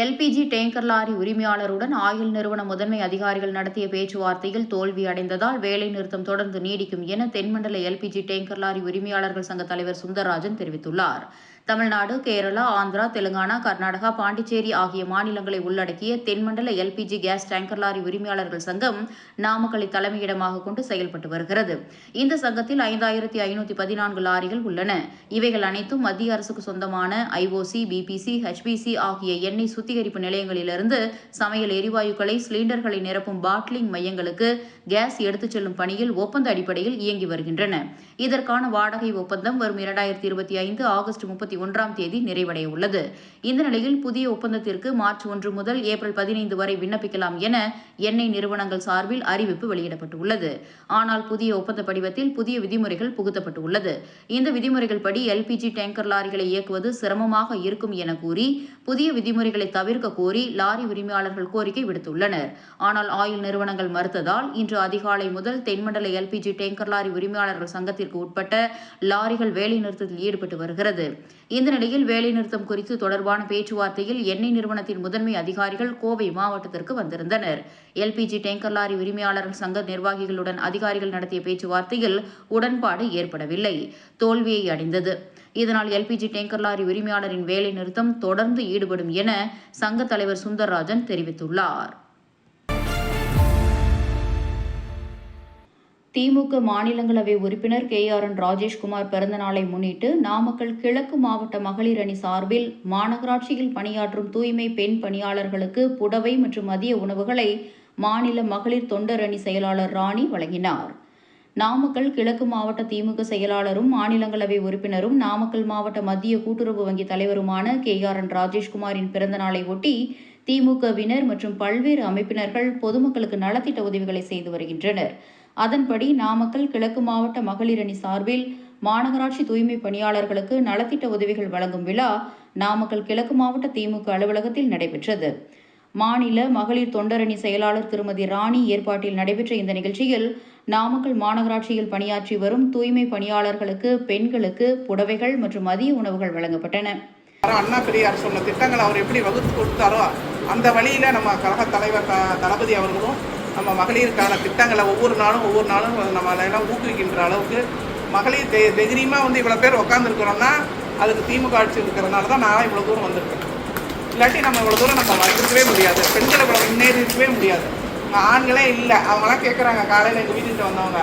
LPG tanker lorry உரிமையாளருடன் oil நிறுவன முதன்மை அதிகாரிகள் நடத்திய பேச்சுவார்த்தையில் தோல்வி அடைந்ததால் வேலை நிறுத்தம் தொடர்ந்து நீடிக்கும் என தென்மண்டல எல்பிஜி டேங்கர் லாரி உரிமையாளர்கள் சங்க தலைவர் சுந்தரராஜன் தெரிவித்துள்ளார். தமிழ்நாடு கேரளா ஆந்திரா தெலுங்கானா கர்நாடகா பாண்டிச்சேரி ஆகிய மாநிலங்களை உள்ளடக்கிய தென்மண்டல எல்பிஜி கேஸ் டேங்கர் லாரி உரிமையாளர்கள் சங்கம் நாமக்கலை தலைமையிடமாக கொண்டு செயல்பட்டு வருகிறது. இந்த சங்கத்தில் ஐந்தாயிரத்தி ஐநூத்தி பதினான்கு லாரிகள் உள்ளன. இவைகள் அனைத்தும் மத்திய அரசுக்கு சொந்தமான ஐஓசி பிபிசி ஹெச்பிசி ஆகிய எண்ணெய் சுத்திகரிப்பு நிலையங்களிலிருந்து சமையல் எரிவாயுக்களை சிலிண்டர்களை நிரப்பும் பாட்லிங் மையங்களுக்கு கேஸ் எடுத்துச் செல்லும் பணியில் ஒப்பந்த அடிப்படையில் இயங்கி வருகின்றன. இதற்கான வாடகை ஒப்பந்தம் வரும் இரண்டாயிரத்தி இருபத்தி ஐந்து ஆகஸ்ட் முப்பத்தி ஒன்றாம் தேதி நிறைவடைய உள்ளது இந்த நிலையில் புதிய ஒப்பந்தத்திற்கு மார்ச் ஒன்று முதல் ஏப்ரல் பதினைந்து வரை விண்ணப்பிக்கலாம் என எண்ணெய் நிறுவனங்கள் சார்பில் அறிவிப்பு வெளியிடப்பட்டுள்ளது. ஆனால் புதிய ஒப்பந்த படிவத்தில் புதிய விதிமுறைகள் புகுத்தப்பட்டுள்ளது. இந்த விதிமுறைகள் படி எல்பிஜி டேங்கர் லாரிகளை இயக்குவது சிரமமாக இருக்கும் என கூறி புதிய விதிமுறைகளை தவிர்க்க கோரி லாரி உரிமையாளர்கள் கோரிக்கை விடுத்துள்ளனர். ஆனால் ஆயில் நிறுவனங்கள் மறுத்ததால் இன்று அதிகாலை முதல் தென்மண்டல எல்பிஜி டேங்கர் லாரி உரிமையாளர்கள் சங்கத்திற்கு உட்பட்ட லாரிகள் வேலைநிறுத்தத்தில் ஈடுபட்டு வருகிறது. இந்த நிலையில் வேலைநிறுத்தம் குறித்து தொடர்பான பேச்சுவார்த்தையில் எண்ணெய் நிறுவனத்தின் முதன்மை அதிகாரிகள் கோவை மாவட்டத்திற்கு வந்திருந்தனர். எல்பிஜி டேங்கர் லாரி உரிமையாளர்கள் சங்க நிர்வாகிகளுடன் அதிகாரிகள் நடத்திய பேச்சுவார்த்தையில் உடன்பாடு ஏற்படவில்லை. தோல்வியை அடைந்தது. இதனால் எல்பிஜி டேங்கர் லாரி உரிமையாளரின் வேலை நிறுத்தம் தொடர்ந்து ஈடுபடும் என சங்க தலைவர் சுந்தர்ராஜன் தெரிவித்துள்ளார். திமுக மாநிலங்களவை உறுப்பினர் கே ஆர் என் ராஜேஷ்குமார் பிறந்தநாளை முன்னிட்டு நாமக்கல் கிழக்கு மாவட்ட மகளிர் அணி சார்பில் மாநகராட்சியில் பணியாற்றும் தூய்மை பெண் பணியாளர்களுக்கு புடவை மற்றும் மதிய உணவுகளை மாநில மகளிர் தொண்டர் அணி செயலாளர் ராணி வழங்கினார். நாமக்கல் கிழக்கு மாவட்ட திமுக செயலாளரும் மாநிலங்களவை உறுப்பினரும் நாமக்கல் மாவட்ட மத்திய கூட்டுறவு வங்கி தலைவருமான கே ஆர் என் ராஜேஷ்குமாரின் பிறந்தநாளை ஒட்டி திமுகவினர் மற்றும் பல்வேறு அமைப்பினர்கள் பொதுமக்களுக்கு நலத்திட்ட உதவிகளை செய்து வருகின்றனர். அதன்படி நாமக்கல் கிழக்கு மாவட்ட மகளிர் அணி சார்பில் மாநகராட்சி தூய்மை பணியாளர்களுக்கு நலத்திட்ட உதவிகள் வழங்கும் விழா நாமக்கல் கிழக்கு மாவட்ட திமுக அலுவலகத்தில் நடைபெற்றது. மாநில மகளிர் தொண்டரணி செயலாளர் திருமதி ராணி ஏற்பாட்டில் நடைபெற்ற இந்த நிகழ்ச்சியில் நாமக்கல் மாநகராட்சியில் பணியாற்றி வரும் தூய்மை பணியாளர்களுக்கு பெண்களுக்கு புடவைகள் மற்றும் மதிய உணவுகள் வழங்கப்பட்டன. அண்ணா பெரியார் சொன்ன திட்டங்களை அவர் எப்படி வகுத்து கொடுத்தாரோ அந்த வழியில் நம்ம கழக தலைவர் தளபதி அவர்களும் நம்ம மகளிருக்கான திட்டங்களை ஒவ்வொரு நாளும் ஒவ்வொரு நாளும் நம்மளெல்லாம் ஊக்குவிக்கின்ற அளவுக்கு மகளிர் தைரியமாக வந்து இவ்வளோ பேர் உட்காந்துருக்கிறோம்னா அதுக்கு திமுக ஆட்சி இருக்கிறதுனால தான் நான் இவ்வளோ தூரம் வந்திருக்கேன். இல்லாட்டி நம்ம இவ்வளோ தூரம் நம்ம இருக்கவே முடியாது. பெண்களை இவ்வளோ முன்னேறி இருக்கவே முடியாது ஆண்களே இல்லை. அவங்களாம் கேட்குறாங்க காலையில் எங்கள் வீட்டுக்கிட்ட வந்தவங்க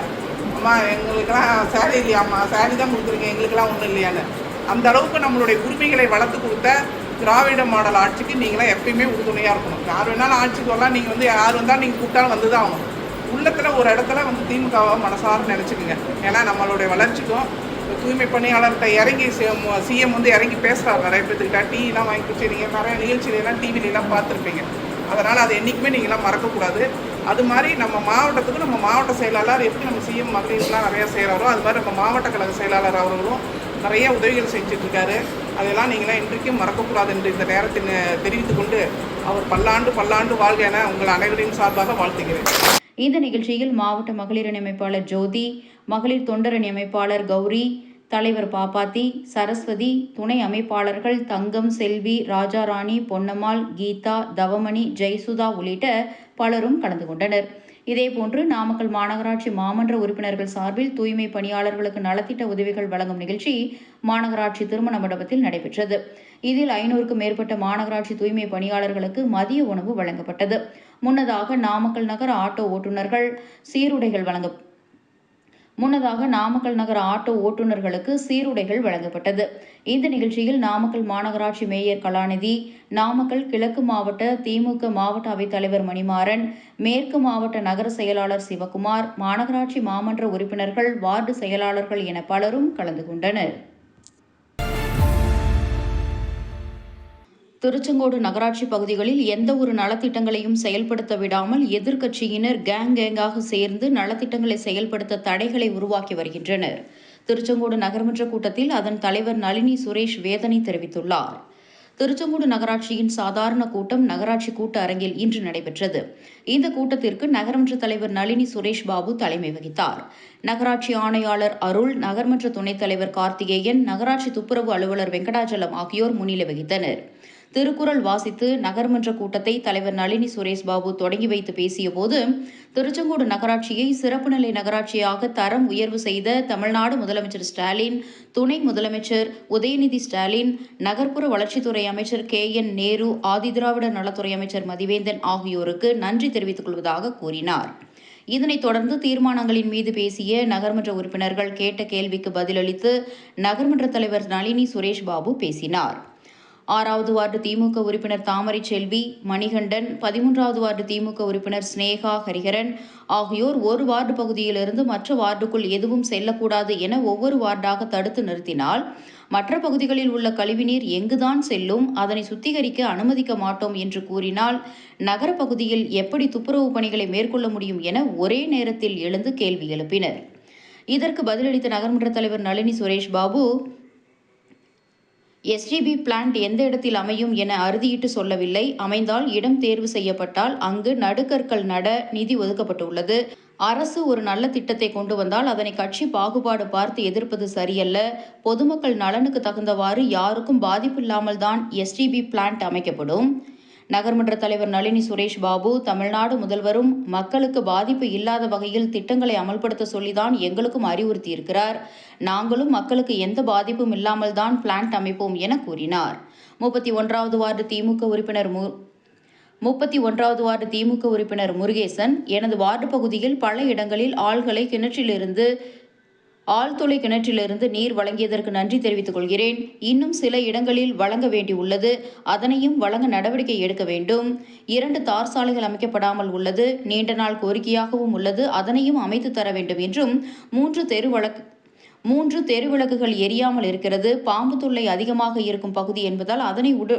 அம்மா எங்களுக்கெல்லாம் சேரீ இல்லையாம்மா சேரீ தான் கொடுத்துருக்கேன். எங்களுக்கெல்லாம் ஒன்றும் இல்லையான்னு. அந்த அளவுக்கு நம்மளுடைய உரிமைகளை வளர்த்து கொடுத்த திராவிட மாடல் ஆட்சிக்கு நீங்களாம் எப்பயுமே உறுதுணையாக இருக்கணும். யார் வேணாலும் ஆட்சிக்கு வரலாம் நீங்கள் வந்து யார் வந்தாலும் நீங்கள் கூப்பிட்டாலும் வந்து தான் ஆகணும். உள்ளத்தில் ஒரு இடத்துல வந்து திமுகவை மனசார நினச்சிக்கோங்க. ஏன்னா நம்மளுடைய வளர்ச்சிக்கும் தூய்மை பணியாளர்கிட்ட இறங்கி சிஎம் வந்து இறங்கி பேசுகிறார் நிறைய பேர்த்துக்கிட்ட. டீலாம் வாங்கி கொடுத்துருங்க நிறைய நிகழ்ச்சியிலாம் டிவிலெலாம் பார்த்துருப்பீங்க. அதனால் அது என்றைக்குமே நீங்களாம் மறக்கக்கூடாது அது மாதிரி நம்ம மாவட்டத்துக்கு நம்ம மாவட்ட செயலாளர் எப்படி நம்ம சிஎம் மகளிர்லாம் நிறையா செய்கிறாரோ அது மாதிரி நம்ம மாவட்ட கழக செயலாளர் அவர்களும் நிறைய உதவிகள் செஞ்சிட்ருக்காரு. அதெல்லாம் நீங்களாம் இன்றைக்கும் மறக்கக்கூடாது என்று இந்த நேரத்தில் தெரிவித்துக்கொண்டு அவர் பல்லாண்டு பல்லாண்டு வாழ்க என உங்கள் அனைவரின் சார்பாக வாழ்த்துகிறேன். இந்த நிகழ்ச்சியில் மாவட்ட மகளிர் அமைப்பாளர் ஜோதி மகளிர் தொண்டரணி அமைப்பாளர் கௌரி தலைவர் பாப்பாத்தி சரஸ்வதி துணை அமைப்பாளர்கள் தங்கம் செல்வி ராஜாராணி பொன்னம்மாள் கீதா தவமணி ஜெயசுதா உள்ளிட்ட பலரும் கலந்து கொண்டனர். இதேபோன்று நாமக்கல் மாநகராட்சி மாமன்ற உறுப்பினர்கள் சார்பில் தூய்மை பணியாளர்களுக்கு நலத்திட்ட உதவிகள் வழங்கும் நிகழ்ச்சி மாநகராட்சி திருமண மண்டபத்தில் நடைபெற்றது. இதில் ஐநூறுக்கும் மேற்பட்ட மாநகராட்சி தூய்மை பணியாளர்களுக்கு மதிய உணவு வழங்கப்பட்டது. முன்னதாக நாமக்கல் நகர ஆட்டோ ஓட்டுநர்கள் சீருடைகள் வழங்க முன்னதாக நாமக்கல் நகர ஆட்டோ ஓட்டுநர்களுக்கு சீருடைகள் வழங்கப்பட்டது. இந்த நிகழ்ச்சியில் நாமக்கல் மாநகராட்சி மேயர் கலாநிதி நாமக்கல் கிழக்கு மாவட்ட திமுக மாவட்ட அவைத்தலைவர் மணிமாறன் மேற்கு மாவட்ட நகர செயலாளர் சிவகுமார் மாநகராட்சி மாமன்ற உறுப்பினர்கள் வார்டு செயலாளர்கள் என பலரும் கலந்து கொண்டனர். திருச்செங்கோடு நகராட்சி பகுதிகளில் எந்த ஒரு நலத்திட்டங்களையும் செயல்படுத்த விடாமல் எதிர்க்கட்சியினர் கேங் கேங்காக சேர்ந்து நலத்திட்டங்களை செயல்படுத்த தடைகளை உருவாக்கி வருகின்றனர். திருச்செங்கோடு நகர்மன்ற கூட்டத்தில் அதன் தலைவர் நளினி சுரேஷ் வேதனை தெரிவித்துள்ளார். திருச்செங்கோடு நகராட்சியின் சாதாரண கூட்டம் நகராட்சி கூட்ட அரங்கில் இன்று நடைபெற்றது. இந்த கூட்டத்திற்கு நகரமன்ற தலைவர் நளினி சுரேஷ் பாபு தலைமை வகித்தார். நகராட்சி ஆணையாளர் அருள் நகர்மன்ற துணைத் தலைவர் கார்த்திகேயன் நகராட்சி துப்புரவு அலுவலர் வெங்கடாச்சலம் ஆகியோர் முன்னிலை வகித்தனர். திருக்குறள் வாசித்து நகர்மன்ற கூட்டத்தை தலைவர் நளினி சுரேஷ் பாபு தொடங்கி வைத்து பேசியபோது திருச்செங்கோடு நகராட்சியை சிறப்பு நிலை நகராட்சியாக தரம் உயர்வு செய்த தமிழ்நாடு முதலமைச்சர் ஸ்டாலின் துணை முதலமைச்சர் உதயநிதி ஸ்டாலின் நகர்ப்புற வளர்ச்சித்துறை அமைச்சர் கே என் நேரு ஆதிதிராவிட நலத்துறை அமைச்சர் மதிவேந்தன் ஆகியோருக்கு நன்றி தெரிவித்துக் கொள்வதாக கூறினார். இதனைத் தொடர்ந்து தீர்மானங்களின் மீது பேசிய நகர்மன்ற உறுப்பினர்கள் கேட்ட கேள்விக்கு பதிலளித்து நகர்மன்ற தலைவர் நளினி சுரேஷ் பாபு பேசினார். ஆறாவது வார்டு திமுக உறுப்பினர் தாமரை செல்வி மணிகண்டன் பதிமூன்றாவது வார்டு திமுக உறுப்பினர் ஸ்னேகா ஹரிஹரன் ஆகியோர் ஒரு வார்டு பகுதியிலிருந்து மற்ற வார்டுக்குள் எதுவும் செல்லக்கூடாது என ஒவ்வொரு வார்டாக தடுத்து நிறுத்தினால் மற்ற பகுதிகளில் உள்ள கழிவுநீர் எங்குதான் செல்லும் அதனை சுத்திகரிக்க அனுமதிக்க மாட்டோம் என்று கூறினால் நகர பகுதியில் எப்படி துப்புரவு பணிகளை மேற்கொள்ள முடியும் என ஒரே நேரத்தில் எழுந்து கேள்வி எழுப்பினர். இதற்கு பதிலளித்த நகர்மன்ற தலைவர் நளினி சுரேஷ் பாபு எஸ்டிபி பிளான்ட் எந்த இடத்தில் அமையும் என அறுதியிட்டு சொல்லவில்லை. அமைந்தால் இடம் தேர்வு செய்யப்பட்டால் அங்கு நடுக்கற்கள் நட நிதி ஒதுக்கப்பட்டுள்ளது. அரசு ஒரு நல்ல திட்டத்தை கொண்டு வந்தால் அதனை கட்சி பாகுபாடு பார்த்து எதிர்ப்பது சரியல்ல. பொதுமக்கள் நலனுக்கு தகுந்தவாறு யாருக்கும் பாதிப்பில்லாமல் தான் எஸ்டிபி பிளான்ட் அமைக்கப்படும். நகர்மன்ற தலைவர் நளினி சுரேஷ் பாபு தமிழ்நாடு முதல்வரும் மக்களுக்கு பாதிப்பு இல்லாத வகையில் திட்டங்களை அமல்படுத்த சொல்லிதான் எங்களுக்கும் அறிவுறுத்தியிருக்கிறார். நாங்களும் மக்களுக்கு எந்த பாதிப்பும் இல்லாமல் தான் பிளான்ட் அமைப்போம் என கூறினார். முப்பத்தி ஒன்றாவது வார்டு திமுக உறுப்பினர் மு முப்பத்தி ஒன்றாவது வார்டு திமுக உறுப்பினர் முருகேசன் எனது வார்டு பகுதியில் பல இடங்களில் ஆள்களை கிணற்றிலிருந்து ஆழ்துளை கிணற்றிலிருந்து நீர் வழங்கியதற்கு நன்றி தெரிவித்துக் கொள்கிறேன். இன்னும் சில இடங்களில் வழங்க வேண்டியுள்ளது. அதனையும் வழங்க நடவடிக்கை எடுக்க வேண்டும். இரண்டு தார் சாலைகள் அமைக்கப்படாமல் உள்ளது. நீண்ட நாள் கோரிக்கையாகவும் உள்ளது. அதனையும் அமைத்து தர வேண்டும் என்றும் மூன்று தெரு வழக்கு மூன்று தெருவிளக்குகள் எரியாமல் இருக்கிறது. பாம்பு தொல்லை அதிகமாக இருக்கும் பகுதி என்பதால் அதனை உடு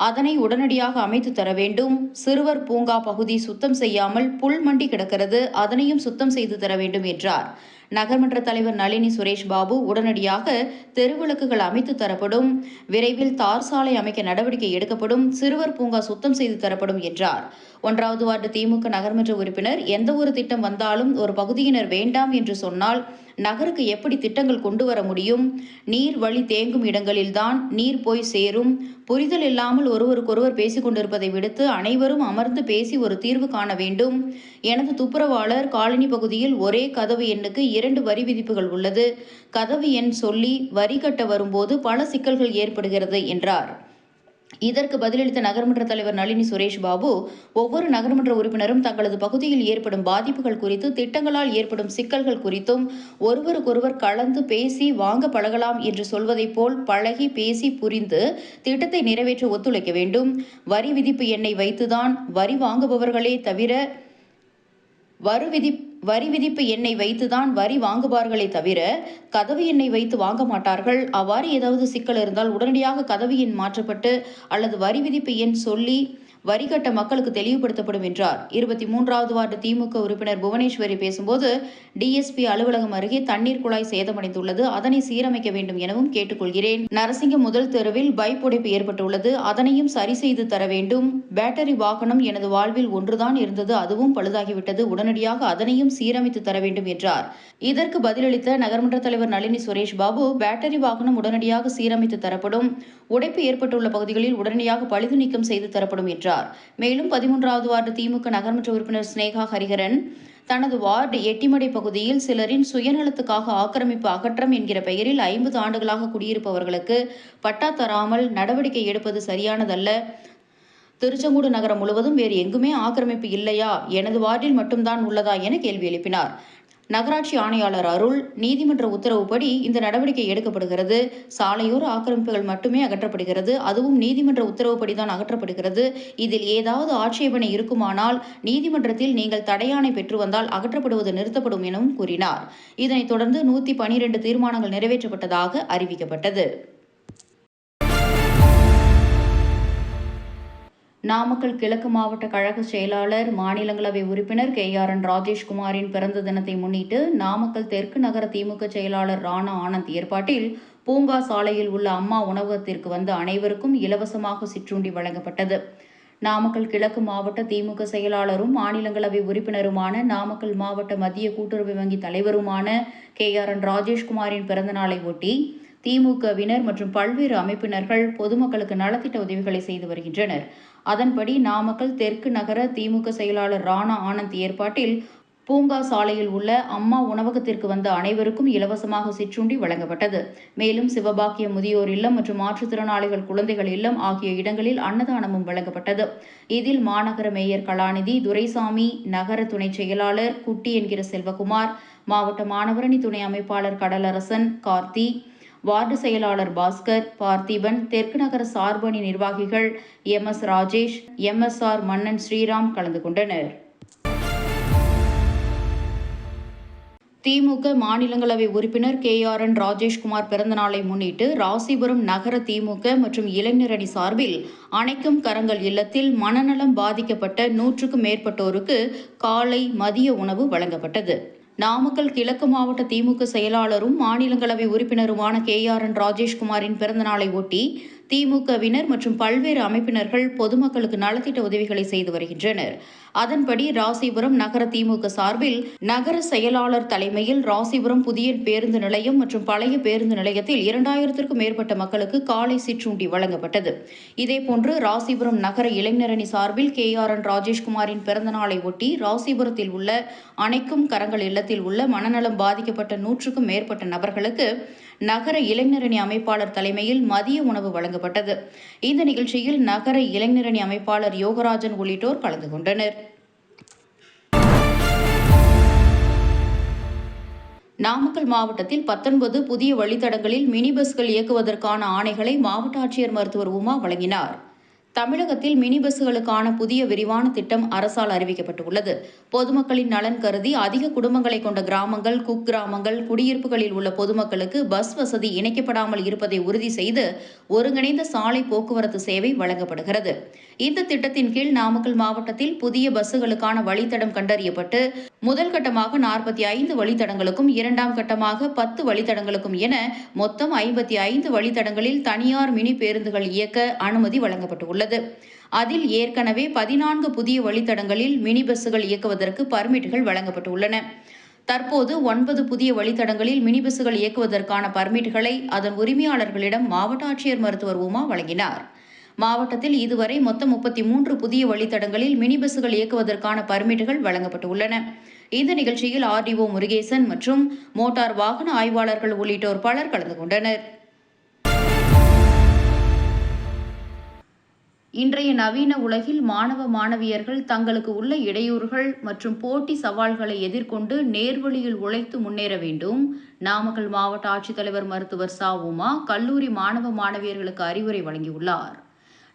அதனை உடனடியாக அமைத்து தர வேண்டும். சிறுவர் பூங்கா பகுதி சுத்தம் செய்யாமல் புல் மண்டி கிடக்கிறது. அதனையும் சுத்தம் செய்து தர வேண்டும் என்றார். நகர்மன்ற தலைவர் நளினி சுரேஷ் பாபு உடனடியாக தெருவிளக்குகள் அமைத்து தரப்படும் விரைவில் தார் சாலை அமைக்க நடவடிக்கை எடுக்கப்படும் சிறுவர் பூங்கா சுத்தம் செய்து தரப்படும் என்றார். ஒன்றாவது வார்டு திமுக நகர்மன்ற உறுப்பினர் எந்த ஒரு திட்டம் வந்தாலும் ஒரு பகுதியினர் வேண்டாம் என்று சொன்னால் நகருக்கு எப்படி திட்டங்கள் கொண்டு வர முடியும்? நீர் வழி தேங்கும் இடங்களில்தான் நீர் போய் சேரும். புரிதல் இல்லாமல் ஒருவருக்கொருவர் பேசிக் கொண்டிருப்பதை விடுத்து அனைவரும் அமர்ந்து பேசி ஒரு தீர்வு காண வேண்டும். எனது துப்புரவாளர் காலனி பகுதியில் ஒரே கதவு எண்ணுக்கு இரண்டு வரி விதிப்புகள் உள்ளது. கதவு எண் சொல்லி வரி கட்ட வரும்போது பல சிக்கல்கள் ஏற்படுகிறது என்றார். இதற்கு பதிலளித்த நகர்மன்ற தலைவர் நளினி சுரேஷ் பாபு ஒவ்வொரு நகர்மன்ற உறுப்பினரும் தங்களது பகுதியில் ஏற்படும் பாதிப்புகள் குறித்து திட்டங்களால் ஏற்படும் சிக்கல்கள் குறித்தும் ஒருவருக்கொருவர் கலந்து பேசி வாங்க பழகலாம் என்று சொல்வதைப் போல் பழகி பேசி புரிந்து திட்டத்தை நிறைவேற்ற ஒத்துழைக்க வேண்டும். வரி விதிப்பு எண்ணை வைத்துதான் வரி வாங்குபவர்களே தவிர வரி விதி வரி விதிப்பு எண்ணை வைத்துதான் வரி வாங்குவார்களே தவிர கதவு எண்ணை வைத்து வாங்க மாட்டார்கள். அவ்வாறு ஏதாவது சிக்கல் இருந்தால் உடனடியாக கதவு எண் மாற்றப்பட்டு அல்லது வரி விதிப்பு எண் சொல்லி வரி கட்ட மக்களுக்கு தெளிவுபடுத்தப்படும் என்றார். இருபத்தி மூன்றாவது வார்டு திமுக உறுப்பினர் புவனேஸ்வரி பேசும்போது டிஎஸ்பி அலுவலகம் அருகே தண்ணீர் குழாய் சேதமடைந்துள்ளது அதனை சீரமைக்க வேண்டும் எனவும் கேட்டுக்கொள்கிறேன். நரசிங்கம் முதல் தெருவில் பைப் உடைப்பு ஏற்பட்டுள்ளது அதனையும் சரி செய்து தர வேண்டும். பேட்டரி வாகனம் எனது வாழ்வில் ஒன்றுதான் இருந்தது அதுவும் பழுதாகிவிட்டது உடனடியாக அதனையும் சீரமைத்து தர வேண்டும் என்றார். இதற்கு பதிலளித்த நகர்மன்ற தலைவர் நளினி சுரேஷ் பாபு பேட்டரி வாகனம் உடனடியாக சீரமைத்து தரப்படும் உடைப்பு ஏற்பட்டுள்ள பகுதிகளில் உடனடியாக பழுது நீக்கம் செய்து தரப்படும் என்றார். மேலும் பதிமூன்றாவது வார்டு திமுக நகர்மன்ற உறுப்பினர் ஸ்னேகா ஹரிஹரன் தனது வார்டு எட்டிமடை பகுதியில் சிலரின் சுயநலத்துக்காக ஆக்கிரமிப்பு அகற்றம் என்கிற பெயரில் ஐம்பது ஆண்டுகளாக குடியிருப்பவர்களுக்கு பட்டா தராமல் நடவடிக்கை எடுப்பது சரியானதல்ல. திருச்செங்கோடு நகரம் முழுவதும் வேறு எங்குமே ஆக்கிரமிப்பு இல்லையா? எனது வார்டில் மட்டும்தான் உள்ளதா? என கேள்வி எழுப்பினார். நகராட்சி ஆணையாளர் அருள் நீதிமன்ற உத்தரவுப்படி இந்த நடவடிக்கை எடுக்கப்படுகிறது. சாலையோர ஆக்கிரமிப்புகள் மட்டுமே அகற்றப்படுகிறது. அதுவும் நீதிமன்ற உத்தரவுப்படிதான் அகற்றப்படுகிறது. இதில் ஏதாவது ஆட்சேபனை இருக்குமானால் நீதிமன்றத்தில் நீங்கள் தடையாணை பெற்று வந்தால் அகற்றப்படுவது நிறுத்தப்படும் எனவும் கூறினார். இதனைத் தொடர்ந்து நூற்றி பனிரெண்டு தீர்மானங்கள் நிறைவேற்றப்பட்டதாக அறிவிக்கப்பட்டது. நாமக்கல் கிழக்கு மாவட்ட கழக செயலாளர் மாநிலங்களவை உறுப்பினர் கே. ஆர். என். ராஜேஷ்குமாரின் பிறந்த தினத்தை முன்னிட்டு நாமக்கல் தெற்கு நகர திமுக செயலாளர் ராணா ஆனந்த் ஏற்பாட்டில் பூங்கா சாலையில் உள்ள அம்மா உணவகத்திற்கு வந்த அனைவருக்கும் இலவசமாக சிற்றுண்டி வழங்கப்பட்டது. நாமக்கல் கிழக்கு மாவட்ட திமுக செயலாளரும் மாநிலங்களவை உறுப்பினருமான நாமக்கல் மாவட்ட மத்திய கூட்டுறவு வங்கி தலைவருமான கே. ஆர். என். ராஜேஷ்குமாரின் பிறந்தநாளை ஒட்டி திமுகவினர் மற்றும் பல்வேறு அமைப்பினர்கள் பொதுமக்களுக்கு நலத்திட்ட உதவிகளை செய்து வருகின்றனர். அதன்படி நாமக்கல் தெற்கு நகர திமுக செயலாளர் ராணா ஆனந்த் ஏற்பாட்டில் பூங்கா சாலையில் உள்ள அம்மா உணவகத்திற்கு வந்த அனைவருக்கும் இலவசமாக சிற்றுண்டி வழங்கப்பட்டது. மேலும் சிவபாக்கிய முதியோர் இல்லம் மற்றும் மாற்றுத்திறனாளிகள் குழந்தைகள் இல்லம் ஆகிய இடங்களில் அன்னதானமும் வழங்கப்பட்டது. இதில் மாநகர மேயர் கலாநிதி துரைசாமி நகர துணை செயலாளர் குட்டி என்கிற செல்வகுமார் மாவட்ட மாணவரணி துணை அமைப்பாளர் கடலரசன் கார்த்தி வார்டு செயலாளர் பாஸ்கர் பார்த்திபன் தெற்கு நகர சார்பணி நிர்வாகிகள் M S Rajesh M S R Mannan Sriram கலந்து கொண்டனர். திமுக மாநிலங்களவை உறுப்பினர் கே ஆர் என் ராஜேஷ்குமார் பிறந்தநாளை முன்னிட்டு ராசிபுரம் நகர திமுக மற்றும் இளைஞரணி சார்பில் அணைக்கும் கரங்கள் இல்லத்தில் மனநலம் பாதிக்கப்பட்ட நூற்றுக்கும் மேற்பட்டோருக்கு காலை மதிய உணவு வழங்கப்பட்டது. நாமக்கல் கிழக்கு மாவட்ட திமுக செயலாளரும் மாநிலங்களவை உறுப்பினருமான கே ஆர் என் ராஜேஷ்குமாரின் பிறந்தநாளை ஒட்டி திமுகவினர் மற்றும் பல்வேறு அமைப்பினர்கள் பொதுமக்களுக்கு நலத்திட்ட உதவிகளை செய்து வருகின்றனர். அதன்படி ராசிபுரம் நகர திமுக சார்பில் நகர செயலாளர் தலைமையில் ராசிபுரம் புதிய பேருந்து நிலையம் மற்றும் பழைய பேருந்து நிலையத்தில் இரண்டாயிரத்திற்கும் மேற்பட்ட மக்களுக்கு காலை சிற்றுண்டி வழங்கப்பட்டது. இதேபோன்று ராசிபுரம் நகர இளைஞரணி சார்பில் கே ஆர் என் ராஜேஷ்குமாரின் பிறந்தநாளை ஒட்டி ராசிபுரத்தில் உள்ள அணைக்கும் கரங்கள் இல்லத்தில் உள்ள மனநலம் பாதிக்கப்பட்ட நூற்றுக்கும் மேற்பட்ட நபர்களுக்கு நகர இளைஞரணி அமைப்பாளர் தலைமையில் மதிய உணவு வழங்கப்பட்டது. இந்த நிகழ்ச்சியில் நகர இளைஞரணி அமைப்பாளர் யோகராஜன் உள்ளிட்டோர் கலந்து கொண்டனர். நாமக்கல் மாவட்டத்தில் பத்தொன்பது புதிய வழித்தடங்களில் மினி பஸ்கள் இயக்குவதற்கான ஆணைகளை மாவட்ட ஆட்சியர் மருத்துவர் உமா வழங்கினார். தமிழகத்தில் மினி பஸ்களுக்கான புதிய விரிவான திட்டம் அரசால் அறிவிக்கப்பட்டுள்ளது. பொதுமக்களின் நலன் கருதி அதிக குடும்பங்களை கொண்ட கிராமங்கள் குக்கிராமங்கள் குடியிருப்புகளில் உள்ள பொதுமக்களுக்கு பஸ் வசதி இணைக்கப்படாமல் இருப்பதை உறுதி செய்து ஒருங்கிணைந்த சாலை போக்குவரத்து சேவை வழங்கப்படுகிறது. இந்த திட்டத்தின் கீழ் நாமக்கல் மாவட்டத்தில் புதிய பஸ்ஸுகளுக்கான வழித்தடம் கண்டறியப்பட்டு முதல் கட்டமாக நாற்பத்தி ஐந்து வழித்தடங்களுக்கும் இரண்டாம் கட்டமாக பத்து வழித்தடங்களுக்கும் என மொத்தம் ஐம்பத்தி ஐந்து வழித்தடங்களில் தனியார் மினி பேருந்துகள் இயக்க அனுமதி வழங்கப்பட்டுள்ளது. உள்ளது. அதில் ஏற்கனவே பதினான்கு புதிய வழித்தடங்களில் மினி பஸ்ஸுகள் இயக்குவதற்கு பர்மிட்டுகள் வழங்கப்பட்டுள்ளன. தற்போது ஒன்பது புதிய வழித்தடங்களில் மினி பஸ்ஸுகள் இயக்குவதற்கான பர்மிட்டுகளை அதன் உரிமையாளர்களிடம் மாவட்ட ஆட்சியர் மருத்துவர் உமா வழங்கினார். மாவட்டத்தில் இதுவரை மொத்தம் முப்பத்தி மூன்று புதிய வழித்தடங்களில் மினி பஸ்ஸுகள் இயக்குவதற்கான பர்மிட்டுகள் வழங்கப்பட்டுள்ளன. இந்த நிகழ்ச்சியில் ஆர்டிஓ முருகேசன் மற்றும் மோட்டார் வாகன ஆய்வாளர்கள் உள்ளிட்டோர் பலர் கலந்து கொண்டனர். இன்றைய நவீன உலகில் மாணவ மாணவியர்கள் தங்களுக்கு உள்ள இடையூறுகள் மற்றும் போட்டி சவால்களை எதிர்கொண்டு நேர்வழியில் உழைத்து முன்னேற வேண்டும். நாமக்கல் மாவட்ட ஆட்சித்தலைவர் மருத்துவர் சா. உமா கல்லூரி மாணவ மாணவியர்களுக்கு அறிவுரை வழங்கியுள்ளார்.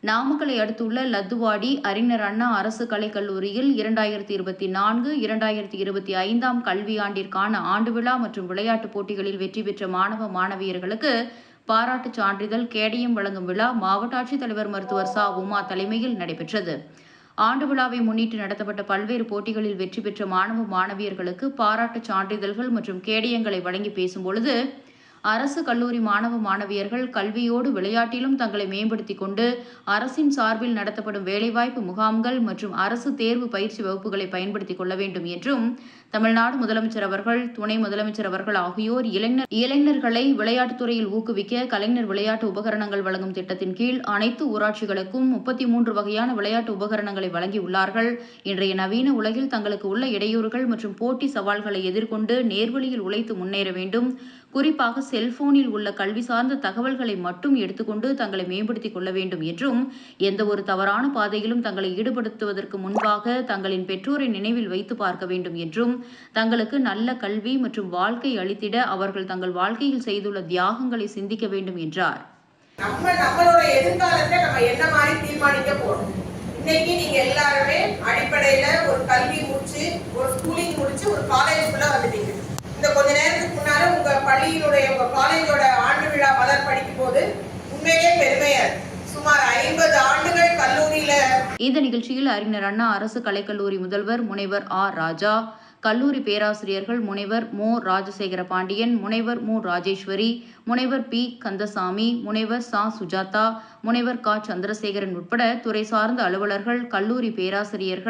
நாமக்கலை அடுத்துள்ள லத்துவாடி அறிஞர் அண்ணா அரசு கலைக்கல்லூரியில் இரண்டாயிரத்தி இருபத்தி நான்கு இரண்டாயிரத்தி இருபத்தி ஐந்தாம் கல்வியாண்டிற்கான ஆண்டு விழா மற்றும் விளையாட்டுப் போட்டிகளில் வெற்றி பெற்ற மாணவ மாணவியர்களுக்கு பாராட்டுச் சான்றிதழ் கேடயம் வழங்கும் விழா மாவட்ட ஆட்சித்தலைவர் மருத்துவர் சா. உமா தலைமையில் நடைபெற்றது. ஆண்டு விழாவை முன்னிட்டு நடத்தப்பட்ட பல்வேறு போட்டிகளில் வெற்றி பெற்ற மாணவ மாணவியர்களுக்கு பாராட்டுச் சான்றிதழ்கள் மற்றும் கேடயங்களை வழங்கி பேசும்பொழுது அரசு கல்லூரி மாணவ மாணவியர்கள் கல்வியோடு விளையாட்டிலும் தங்களை மேம்படுத்திக் கொண்டு அரசின் சார்பில் நடத்தப்படும் வேலைவாய்ப்பு முகாம்கள் மற்றும் அரசு தேர்வு பயிற்சி வகுப்புகளை பயன்படுத்திக் கொள்ள வேண்டும் என்றும் தமிழ்நாடு முதலமைச்சர் அவர்கள் துணை முதலமைச்சர் அவர்கள் ஆகியோர் இளைஞர் இளைஞர்களை விளையாட்டுத்துறையில் ஊக்குவிக்க கலைஞர் விளையாட்டு உபகரணங்கள் வழங்கும் திட்டத்தின் கீழ் அனைத்து ஊராட்சிகளுக்கும் முப்பத்தி மூன்று வகையான விளையாட்டு உபகரணங்களை வழங்கியுள்ளார்கள். இன்றைய நவீன உலகில் தங்களுக்கு உள்ள இடையூறுகள் மற்றும் போட்டி சவால்களை எதிர்கொண்டு நேர்வழியில் உழைத்து முன்னேற வேண்டும். குறிப்பாக செல்போனில் உள்ள கல்வி சார்ந்த தகவல்களை மட்டும் எடுத்துக்கொண்டு தங்களை மேம்படுத்திக் கொள்ள வேண்டும் என்றும் எந்த ஒரு தவறான பாதையிலும் தங்களை ஈடுபடுத்துவதற்கு முன்பாக தங்களின் பெற்றோரை நினைவில் வைத்து பார்க்க வேண்டும் என்றும் தங்களுக்கு நல்ல கல்வி மற்றும் வாழ்க்கை அளித்திட அவர்கள் தங்கள் வாழ்க்கையில் செய்துள்ள தியாகங்களை சிந்திக்க வேண்டும் என்றார். நம்ம நம்மளோட எதிர்காலத்தை நம்ம என்ன மாதிரி தீர்மானிக்க போறோம்? இன்னைக்கு நீங்க எல்லாருமே அடிப்படையில ஒரு கல்வி முடிச்சு ஒரு ஸ்கூலிங் முடிச்சு ஒரு காலேஜுக்குள்ள வந்துட்டீங்க. இந்த கொஞ்ச நேரத்துக்கு முன்னால உங்க பள்ளியினுடைய உங்க காலேஜோட ஆண்டு விழா மலர் படிக்கும் போது உண்மையிலே பெருமையா சுமார் ஐம்பது ஆண்டுகள் கல்லூரியில இந்த நிகழ்ச்சியில் அறிஞர் அண்ணா அரசு கலைக்கல்லூரி முதல்வர் முனைவர் ஆர் ராஜா கல்லூரி பேராசிரியர்கள் முனைவர் மோ. ராஜசேகர பாண்டியன் முனைவர் மு. ராஜேஸ்வரி முனைவர் பி. கந்தசாமி முனைவர் சா. சுஜாதா முனைவர் கா. சந்திரசேகரன் உட்பட துறை சார்ந்த அலுவலர்கள் கல்லூரி பேராசிரியர்கள்